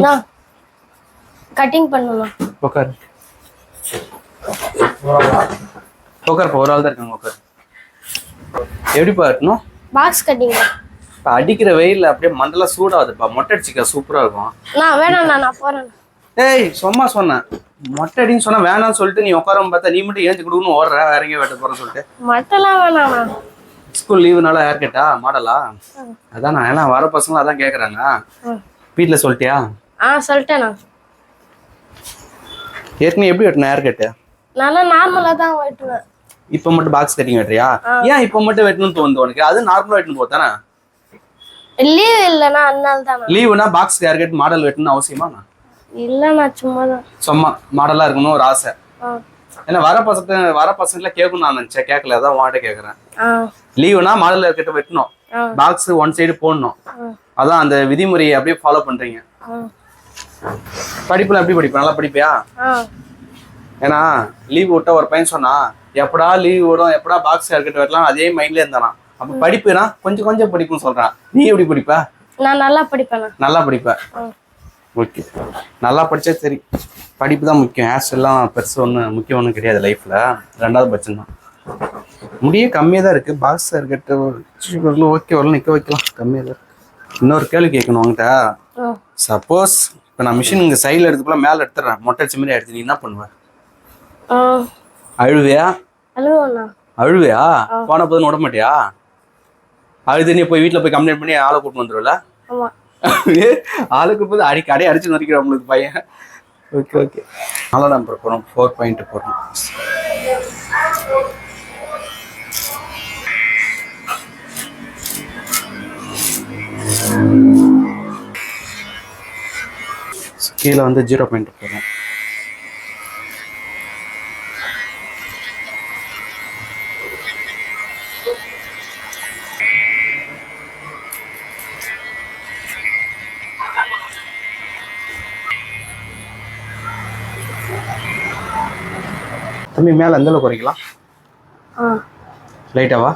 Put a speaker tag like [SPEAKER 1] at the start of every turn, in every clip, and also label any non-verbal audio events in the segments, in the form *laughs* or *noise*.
[SPEAKER 1] நான் கட்டிங் பண்ணணும்
[SPEAKER 2] உட்கார் உட்கார் ஒரு ஆள் தான் இருக்காங்க உட்கார் எப்படிப்பா இருக்கணும்?
[SPEAKER 1] பாக்ஸ் கட்டிங்
[SPEAKER 2] இப்போ அடிக்கிற வெயில்ல அப்படியே மண்டலம் சூடாகுதுப்பா. மொட்டை அடிச்சிக்க சூப்பரா இருக்கும்.
[SPEAKER 1] நான் வேணாண்ணா நான் போறேன்.
[SPEAKER 2] ஏய் சும்மா சொன்னேன் மொட்டை அடின்னு சொன்னா வேணாம்னு சொல்லிட்டு நீ உட்கார பார்த்தா நீ மட்டும் ஏஞ்சி கொடுக்கணும் ஓடுற வேற எங்கேயும் வெட்ட போறேன்னு சொல்லிட்டு.
[SPEAKER 1] மட்டெல்லாம் வேணாண்ணா
[SPEAKER 2] ஸ்கூல் லீவுனால ஹேர் கட்டா மாடலா அதான் நான் ஏன்னா வர பசங்க அதான் கேக்குறாங்க.
[SPEAKER 1] ம்.
[SPEAKER 2] வீட்ல சொல்லிட்டியா?
[SPEAKER 1] ஆ சொல்லிட்டேண்ணா
[SPEAKER 2] ஏற்கனவே எப்படி வெட்டின? Hair cut?
[SPEAKER 1] நானும் நார்மலாக தான் வெட்டுவேன்.
[SPEAKER 2] இப்போ மட்டும் பாக்ஸ் கட்டிங் வெட்டுறியா? ஏன் இப்போ மட்டும் வெட்டணும்னு தோணுது உனக்கு? அது நார்மலா வெட்டணும் போதானே
[SPEAKER 1] லீவ் இல்லைண்ணா அதனால தானே?
[SPEAKER 2] லீவுனா பாக்ஸ் ஹேர் கட் மாடல் வெட்டணும்னு அவசியமா?
[SPEAKER 1] இல்லைண்ணா சும்மா தான்.
[SPEAKER 2] சும்மா மாடலா இருக்கணும் ஒரு ஆசை. ஏன்னா வர பசங்க வர பசங்கள கேட்கணும் நான் நினைச்சேன். கேட்கல அதான் உன்கிட்ட கேட்கறேன். லீவுனா மாடல் ஹேர் கட்டு வெட்டணும். பாக்ஸ் ஒன் சைடு போடணும். அதான் அந்த விதிமுறையை அப்படியே ஃபாலோ பண்றீங்க.
[SPEAKER 1] ஆ
[SPEAKER 2] படிப்புல எப்படி படிப்ப? நல்லா படிப்பியா? ஏன்னா லீவ் விட்டா ஒரு பையன் சொன்னா எப்படா லீவ் விடும் எப்படா பாக்ஸ் ஹேர்கட் வெட்டலாம் அதே மைண்ட்ல இருந்தானா. அப்ப படிப்புனா கொஞ்சம் கொஞ்சம் படிப்புன்னு சொல்றான் நீ எப்படி படிப்ப?
[SPEAKER 1] நான் நல்லா படிப்பேண்ணா
[SPEAKER 2] நல்லா படிப்ப? ஓகே நல்லா படிச்சா சரி. படிப்பு தான் முக்கியம். ஹேர் எல்லாம் பெருசு ஒன்றும் முக்கியம் ஒன்றும் கிடையாது லைஃப்ல ரெண்டாவது பட்சம் தான். முடியே கம்மியாக தான் இருக்கு. பாக்ஸ் ஹேர்கட் ஓகே வரல நிற்க வைக்கலாம். கம்மியாக தான் இன்னொரு கேள்வி கேட்கணும் உங்ககிட்ட
[SPEAKER 1] ஆ.
[SPEAKER 2] சப்போஸ் இப்போ நான் மிஷின் இங்கே சைடில் எடுத்துக்குள்ள மேலே எடுத்துறேன் மொட்டை அடிச்ச மாதிரி எடுத்து நீ என்ன பண்ணுவ?
[SPEAKER 1] ஆ.
[SPEAKER 2] அழுவியா? அழுவியா? போன போதுன்னு விட மாட்டியா? அழுது நீ போய் வீட்டில் போய் கம்ப்ளைண்ட் பண்ணி ஆளை கூட்டு வந்துடும்ல
[SPEAKER 1] ஆமாம் *laughs*
[SPEAKER 2] ஆளை கூட்டு போது அடி கடை அடிச்சு நொறிக்கிற நம்மளுக்கு பையன் ஓகே ஓகே. நாலா நம்பர் போகிறோம் ஃபோர் பாயிண்ட் போகிறோம் கீழே வந்து ஜீரோ பாயிண்ட் போகிறோம் தம்பி மேலே எந்த அளவுக்கு குறைக்கலாம் லைட்டாவா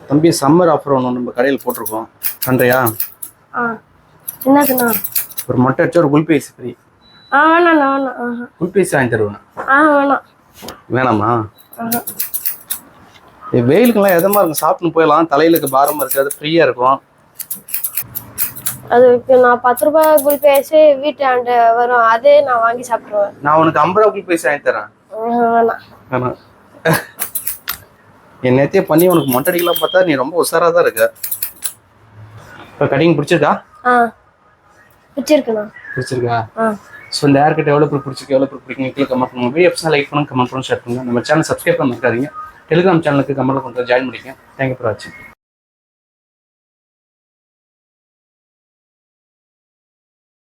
[SPEAKER 2] தம்பி சம்மர் ஆஃபர் ஒன்று நம்ம கடையில் போட்டிருக்கோம். பண்ணுறியா
[SPEAKER 1] என்னதுண்ணா?
[SPEAKER 2] ஒரு மொட்டை அடிச்சு ஒரு குல்பி ஐஸ் ஃப்ரீ.
[SPEAKER 1] ஆ வேணாம் ஆஹா.
[SPEAKER 2] குல்பி ஐஸ் வாங்கி தருவேன்.
[SPEAKER 1] ஆ வேணாம்.
[SPEAKER 2] வேணாமா? வெயிலுக்கெல்லாம் எதமா இருக்கும்? சாப்பிட்டு போயிடலாம். தலையில இருக்க பாரமா இருக்காது ஃப்ரீயா இருக்கும்.
[SPEAKER 1] அதுக்கு நான் பத்து ரூபாய் பேசி வீட்டு ஆண்ட வரும். அதே நான் வாங்கி சாப்பிடுவேன்
[SPEAKER 2] நான் உனக்கு ஐம்பது ரூபா ஐஸ் வாங்கி தரேன்.
[SPEAKER 1] வேணாம்.
[SPEAKER 2] வேணாம். என் நேத்தியே பண்ணி உனக்கு மொட்டை அடிக்கலாம் பார்த்தா நீ ரொம்ப உஷாரா தான் இருக்க. இப்போ கட்டிங் பிடிச்சிருக்கா
[SPEAKER 1] ஆ. பிடிச்சிருக்குண்ணா.
[SPEAKER 2] பிடிச்சிருக்கா? ஸோ இந்த ஹேர் கட் எவ்வளோ பிடிச்சிருக்கு எவ்வளோ பிடிக்கும் கீழே கமெண்ட் பண்ணுங்க. வீடியோ லைக் பண்ணுங்க கமெண்ட் பண்ணுங்க ஷேர் பண்ணுங்க. நம்ம சேனல் சப்ஸ்கிரைப் பண்ண இருக்காதீங்க டெலிகிராம் சேனலுக்கு கமெண்ட் பண்ணுறது ஜாயின் பண்ணிக்கங்க. தேங்க்யூ ஃபார் வாட்சிங்